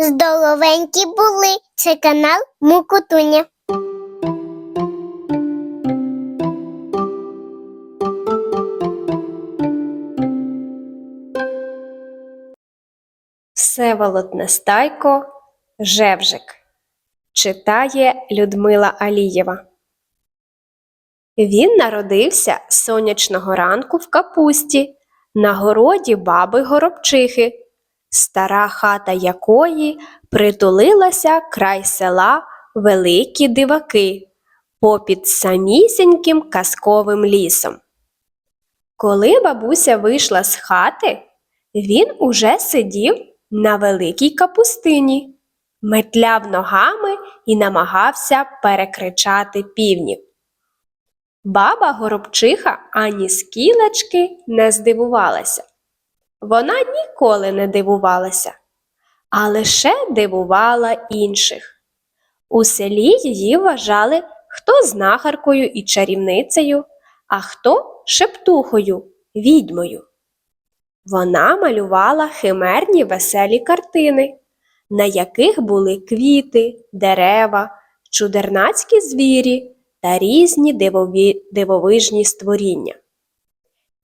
Здоровенькі були. Це канал Мукутуня. Всеволод Нестайко Жевжик читає Людмила Алієва. Він народився сонячного ранку в капусті на городі баби Горобчихи, стара хата якої притулилася край села Великі Диваки попід самісіньким казковим лісом. Коли бабуся вийшла з хати, він уже сидів на великій капустині, метляв ногами і намагався перекричати півнів. Баба горобчиха ані скілечки не здивувалася. Вона ніколи не дивувалася, а лише дивувала інших. У селі її вважали хто знахаркою і чарівницею, а хто шептухою, відьмою. Вона малювала химерні веселі картини, на яких були квіти, дерева, чудернацькі звірі та різні дивові... дивовижні створіння.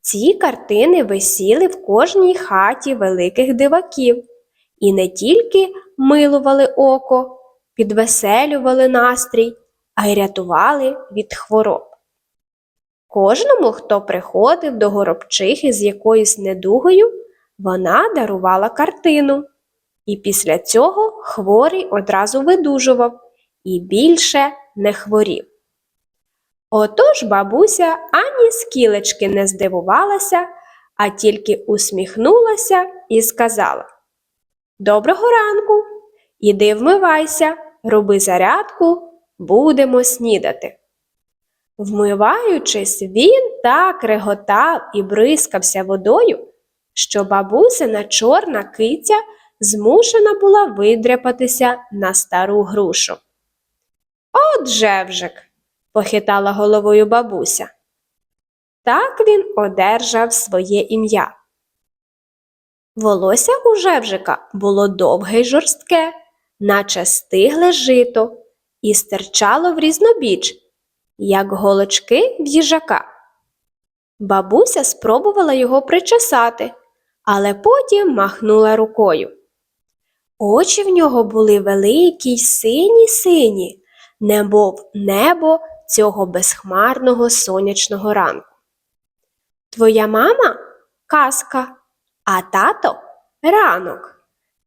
Ці картини висіли в кожній хаті великих диваків і не тільки милували око, підвеселювали настрій, а й рятували від хвороб. Кожному, хто приходив до горобчихи з якоюсь недугою, вона дарувала картину. І після цього хворий одразу видужував і більше не хворів. Отож бабуся ані скілечки не здивувалася, а тільки усміхнулася і сказала Доброго ранку, іди вмивайся, роби зарядку, будемо снідати. Вмиваючись, він так реготав і бризкався водою, що бабусина чорна киця змушена була видряпатися на стару грушу. От жевжик, похитала головою бабуся. Так він одержав своє ім'я. Волосся у жевжика було довге й жорстке, наче стигле жито, і стирчало в різнобіч як голочки в їжака. Бабуся спробувала його причесати, але потім махнула рукою. Очі в нього були великі й сині сині, немов небо цього безхмарного сонячного ранку. Твоя мама казка, а тато ранок.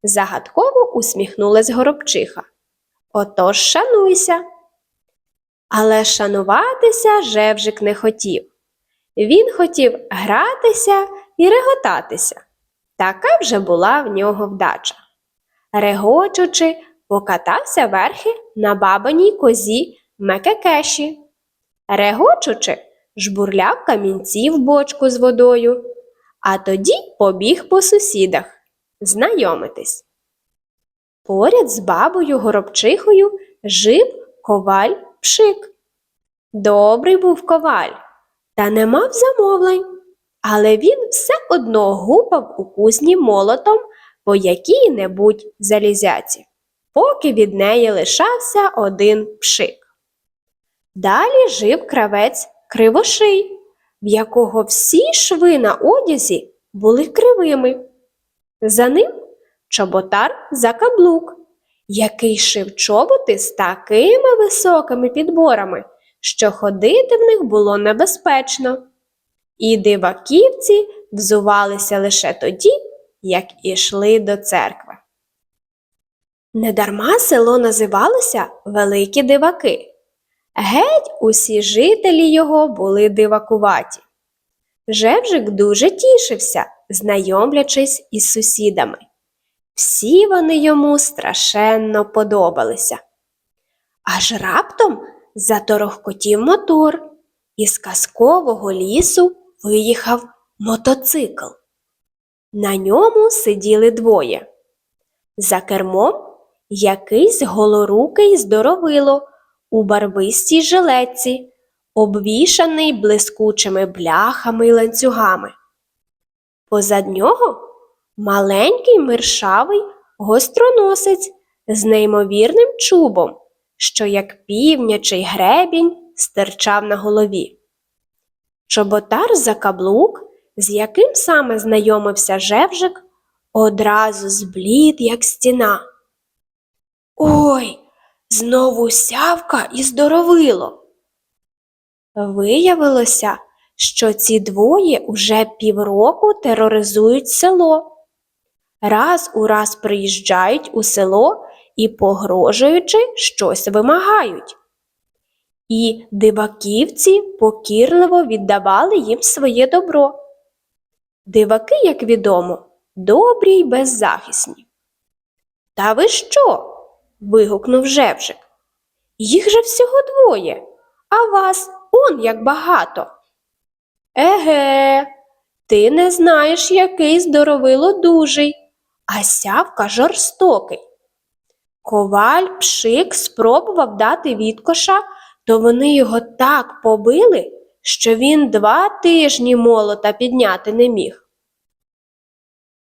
Загадково усміхнулась горобчиха. Отож шануйся. Але шануватися Жевжик не хотів. Він хотів гратися і реготатися. Така вже була в нього вдача. Регочучи, покатався верхи на бабиній козі Мекекеші. Регочучи, жбурляв камінці в бочку з водою, а тоді побіг по сусідах знайомитись. Поряд з бабою горобчихою жив коваль пшик. Добрий був коваль, та не мав замовлень, але він все одно гупав у кузні молотом по якій-небудь залізяці, поки від неї лишався один пшик. Далі жив кравець кривоший, в якого всі шви на одязі були кривими. За ним чоботар закаблук, який шив чоботи з такими високими підборами, що ходити в них було небезпечно. І диваківці взувалися лише тоді, як ішли до церкви. Недарма село називалося Великі Диваки. Геть усі жителі його були дивакуваті. Жевжик дуже тішився, знайомлячись із сусідами. Всі вони йому страшенно подобалися. Аж раптом заторохкотів мотор, і з казкового лісу виїхав мотоцикл. На ньому сиділи двоє. За кермом якийсь голорукий здоровило у барвистій жилетці, обвішаний блискучими бляхами й ланцюгами. Позад нього маленький миршавий гостроносець з неймовірним чубом, що як півнячий гребінь стирчав на голові. Чоботар за каблук, з яким саме знайомився Жевжик, одразу зблід, як стіна. Ой, знову сявка і здоровило. Виявилося, що ці двоє уже півроку тероризують село. Раз у раз приїжджають у село і, погрожуючи, щось вимагають. І диваківці покірливо віддавали їм своє добро. Диваки, як відомо, добрі й беззахисні. Та ви що? Вигукнув Жевжик. Їх же всього двоє, а вас он як багато. Еге, ти не знаєш, який здоровило дужий, а сявка жорстокий. Коваль пшик спробував дати відкоша, то вони його так побили, що він два тижні молота підняти не міг.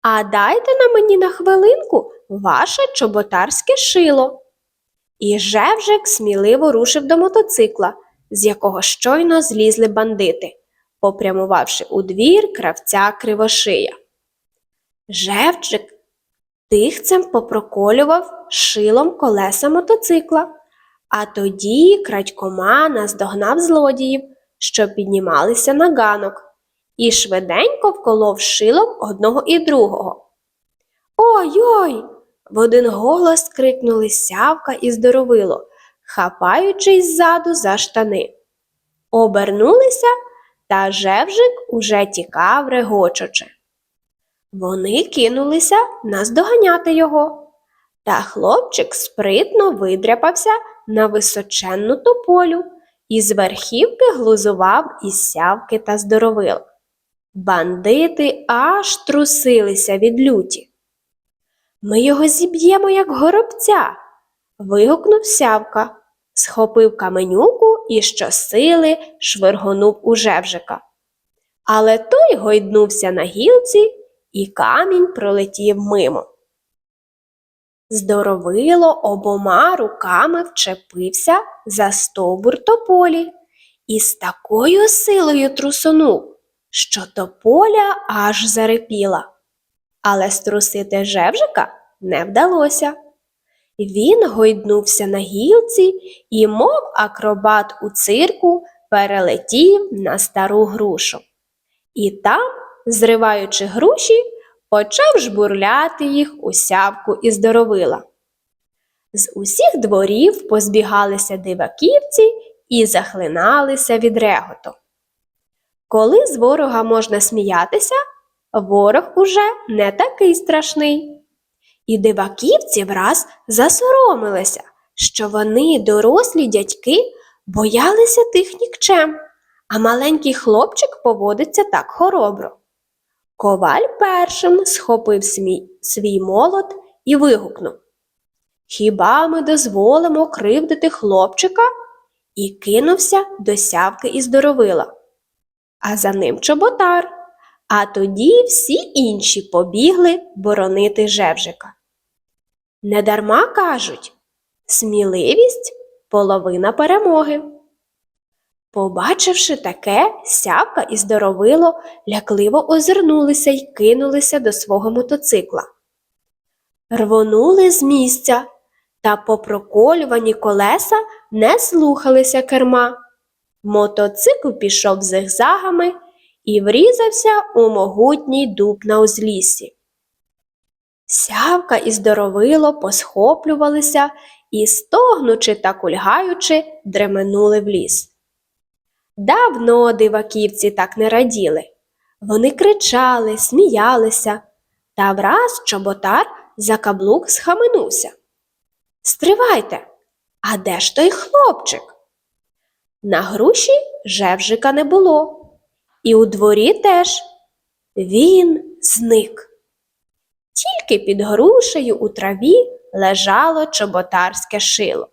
А дайте на мені на хвилинку ваше чоботарське шило. І Жевжик сміливо рушив до мотоцикла, з якого щойно злізли бандити, попрямувавши у двір кравця кривошия. Жевжик тихцем попроколював шилом колеса мотоцикла, а тоді крадькома наздогнав злодіїв, що піднімалися на ганок, і швиденько вколов шилом одного і другого. Ой-ой! В один голос крикнули сявка і здоровило, хапаючись ззаду за штани. Обернулися, та Жевжик уже тікав регочучи. Вони кинулися наздоганяти його, та хлопчик спритно видряпався на височенну тополю і з верхівки глузував із сявки та здоровил. Бандити аж трусилися від люті. Ми його зіб'ємо, як горобця. вигукнув сявка, схопив каменюку і щосили швиргонув у Жевжика. Але той гойднувся на гілці, і камінь пролетів мимо. Здоровило обома руками вчепився за стовбур тополі і з такою силою трусонув, що тополя аж зарипіла. Але струсити Жевжика не вдалося. Він гойднувся на гілці і, мов акробат у цирку, перелетів на стару грушу. І там, зриваючи груші, почав жбурляти їх у сявку і здоровила. З усіх дворів позбігалися диваківці і захлиналися від реготу. Коли з ворога можна сміятися, ворог уже не такий страшний. І диваківці враз засоромилися, що вони, дорослі дядьки, боялися тих нікчем, а маленький хлопчик поводиться так хоробро. Коваль першим схопив смій, свій молот і вигукнув Хіба ми дозволимо кривдити хлопчика? І кинувся до сявки і здоровила. А за ним чоботар. А тоді всі інші побігли боронити Жевжика. Недарма кажуть сміливість половина перемоги. Побачивши таке, сявка і здоровило лякливо озирнулися й кинулися до свого мотоцикла. Рвонули з місця, та попроколювані колеса не слухалися керма. Мотоцикл пішов зигзагами і врізався у могутній дуб на узліссі. Сявка і здоровило посхоплювалися і, стогнучи та кульгаючи, дременули в ліс. Давно диваківці так не раділи. Вони кричали, сміялися, та враз чоботар за каблук схаменувся. Стривайте, а де ж той хлопчик? На груші жевжика не було, і у дворі теж він зник. Тільки під грушею у траві лежало чоботарське шило.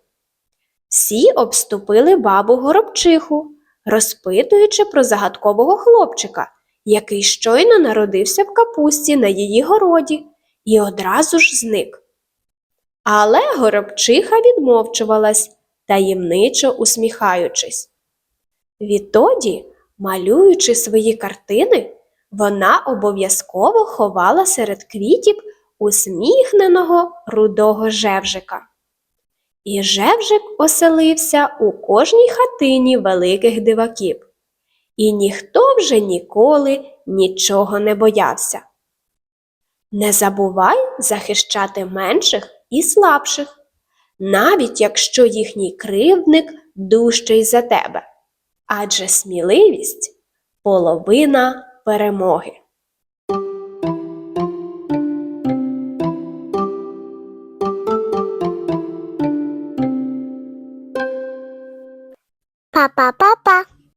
Всі обступили бабу горобчиху, розпитуючи про загадкового хлопчика, який щойно народився в капусті на її городі і одразу ж зник. Але горобчиха відмовчувалась, таємничо усміхаючись. Відтоді, малюючи свої картини, вона обов'язково ховала серед квітів усміхненого рудого жевжика. І жевжик оселився у кожній хатині великих диваків, і ніхто вже ніколи нічого не боявся. Не забувай захищати менших і слабших, навіть якщо їхній кривдник дужчий за тебе. Адже сміливість половина перемоги.